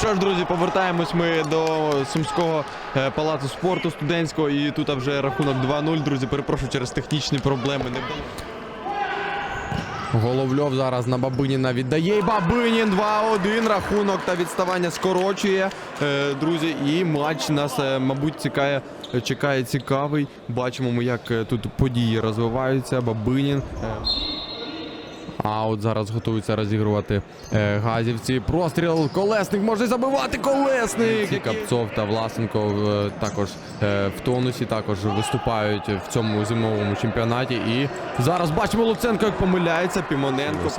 Що ж, друзі, повертаємось ми до Сумського е, палацу спорту студентського. І тут вже рахунок 2-0. Друзі, перепрошую через технічні проблеми. Не вдалося. Головльов зараз на Бабиніна віддає. І Бабинін 2-1. Рахунок та відставання скорочує. Е, друзі, і матч нас, е, мабуть, цікає, чекає цікавий. Бачимо, ми, як тут події розвиваються. Бабинін. А от зараз готуються розігрувати е, газівці. Простріл колесник може забивати колесник. Капцов та Власенко е, також е, в тонусі, також виступають в цьому зимовому чемпіонаті. І зараз бачимо Луценко, як помиляється. Пімоненко.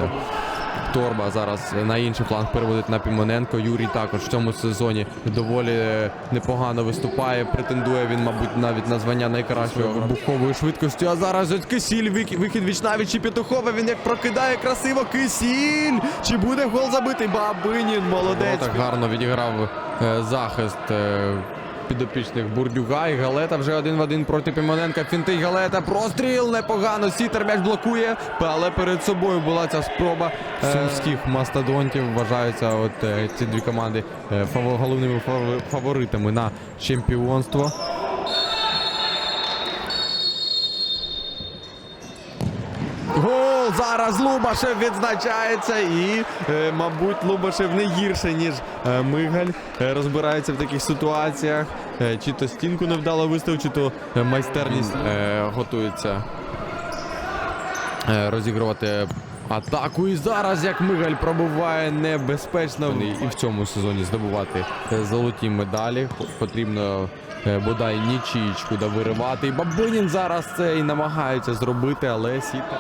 Торба зараз на інший фланг переводить на Пімоненко. Юрій також в цьому сезоні доволі е, непогано виступає. Претендує він, мабуть, навіть на звання найкращого вибухової швидкості. А зараз ось Кисіль, вихід віч навіть і Петухова. Він як прокидає красиво. Кисіль! Чи буде гол забитий? Бабинін, молодець. Так гарно відіграв е, захист. Підопічних Бурдюга і Галета вже один в один проти Пімоненка. Фінтий Галета. Простріл непогано. Сітер м'яч блокує. Але перед собою була ця спроба е, сумських мастодонтів. Вважаються от е, ці дві команди е, головними фаворитами на чемпіонство. Гол! Зараз Лубашев відзначається і, е, мабуть, Лубашев не гірше, ніж е, Мигаль. Е, розбирається в таких ситуаціях. Чи то стінку невдало вистав, чи то майстерність готується розігрувати атаку. І зараз, як Мигаль пробуває небезпечно і в цьому сезоні здобувати золоті медалі. Потрібно бодай нічічку да виривати. І Бабинін зараз це і намагається зробити, але Сітер.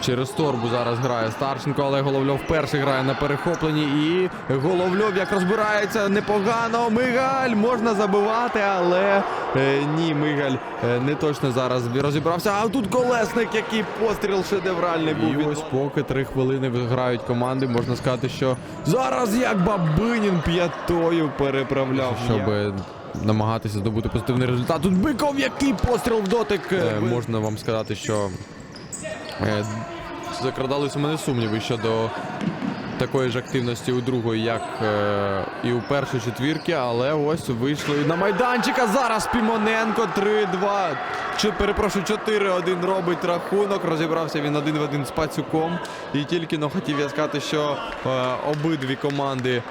Через торбу зараз грає Старченко, але Головльов перший грає на перехопленні. І Головльов як розбирається непогано. Мигаль можна забивати, але е, ні, Мигаль е, не точно зараз розібрався. А тут колесник, який постріл шедевральний був. І ось поки три хвилини грають команди, можна сказати, що зараз як Бабинін п'ятою переправляв, щоб намагатися здобути позитивний результат. Тут Биков, який постріл в дотик. Е, можна вам сказати, що Е, Закрадались у мене сумніви щодо такої ж активності у другої, як е, і у першій четвірки, але ось вийшли на майданчика. Зараз Пімоненко 3-2. Чи перепрошую, 4-1 робить рахунок. Розібрався він один в один з Пацюком. І тільки но хотів я сказати, що е, обидві команди.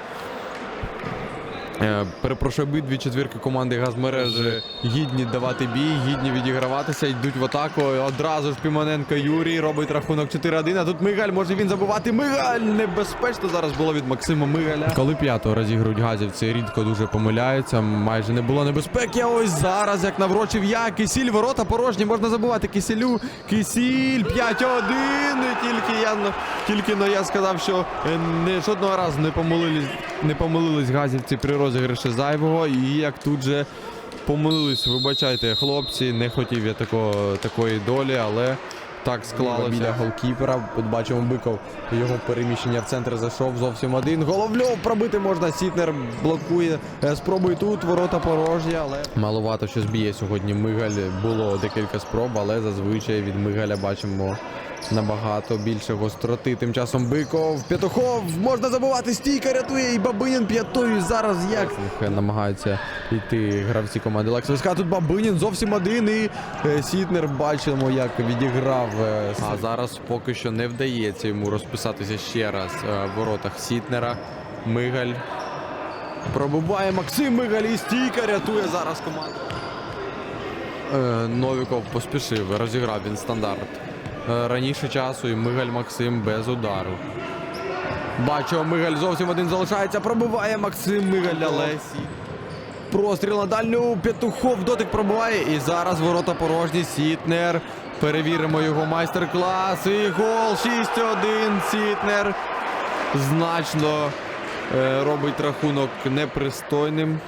Е, Перепрошую, обидві четвірки команди газмережі гідні давати бій, гідні відіграватися, йдуть в атаку. Одразу ж Пімоненко Юрій робить рахунок 4-1. А тут Мигаль, може він забувати. Мигаль! Небезпечно зараз було від Максима Мигаля. Коли п'ятого розігрують газівці, рідко дуже помиляються. Майже не було небезпеки. Ось зараз, як наврочив я, Кисіль, ворота порожні, можна забувати Кисілю. Кисіль 5-1. І Тільки я тільки но я сказав, що е, не жодного разу не помилились, не помилились газівці при розіграші зайвого. І як тут же помилились, вибачайте, хлопці, не хотів я такого, такої долі, але так склалося. Біля голкіпера. От бачимо Биков. Його переміщення в центр зайшов зовсім один. Головльов пробити можна. Сітнер блокує. Е, Спробує тут. Ворота порожні, але маловато що зб'є сьогодні. Мигаль було декілька спроб, але зазвичай від Мигаля бачимо. Набагато більше гостроти. Тим часом Биков, Петухов, можна забувати, стійка рятує і Бабинін п'ятою. Зараз як намагаються йти гравці команди Лексовська. Тут Бабинін зовсім один. І е, Сітнер бачимо, як відіграв. Е, А зараз поки що не вдається йому розписатися ще раз е, в воротах Сітнера. Мигаль. Пробуває Максим Мигаль і стійка рятує зараз команду. Е, Новіков поспішив, розіграв він стандарт. Раніше часу і Мигаль Максим без удару. Бачу, Мигаль зовсім один залишається. Пробиває Максим Мигаль, але Простріл на дальню. Петухов дотик пробиває. І зараз ворота порожні. Сітнер. Перевіримо його майстер-клас. І гол 6-1. Сітнер. Значно е, робить рахунок непристойним.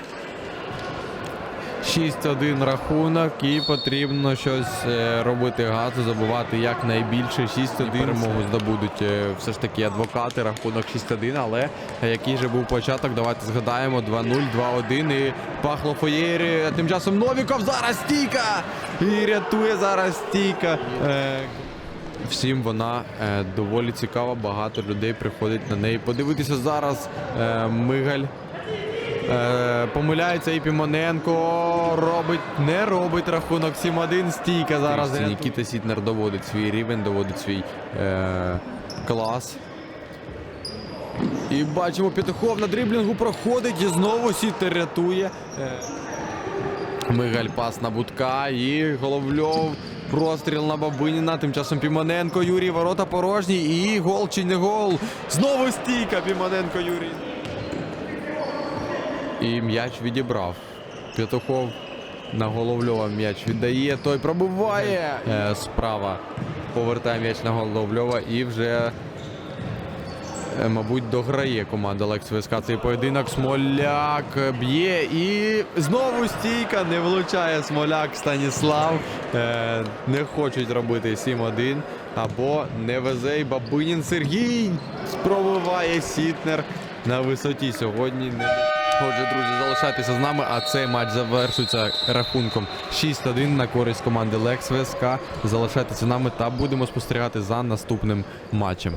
6-1 рахунок і потрібно щось е, робити газу, забувати якнайбільше. 6-1 перемогу здобудуть е, все ж таки адвокати. Рахунок 6-1, але який же був початок, давайте згадаємо 2-0, 2-1 і Пахло Фоєрі. Тим часом Новіков зараз стійка! І рятує зараз стійка. Е, всім вона доволі цікава. Багато людей приходить на неї. Подивитися зараз Мигаль. Е, помиляється і Пімоненко робить, не робить рахунок 7-1. Стійка зараз. Нікіта Сітнер доводить свій рівень, доводить свій е, клас. І бачимо, Петухов на дріблінгу проходить і знову Сітнер рятує. Е, Мигаль пас на Будка і Головльов. Простріл на Бабиніна. Тим часом Пімоненко Юрій. Ворота порожні. І гол чи не гол. Знову стійка Пімоненко Юрій. І м'яч відібрав. Петухов на Головльова м'яч віддає. Той пробиває. Е, справа повертає м'яч на Головльова і вже. Е, Мабуть, дограє команда Лекс ВСК цей поєдинок. Смоляк б'є і знову стійка. Не влучає Смоляк Станіслав. Е, не хочуть робити 7-1. Або не везе і Бабинін Сергій. Пробиває Сітнер на висоті сьогодні. Не... Отже, друзі, залишайтеся з нами, а цей матч завершується рахунком 6-1 на користь команди Лекс ВСК. Залишайтеся з нами та будемо спостерігати за наступним матчем.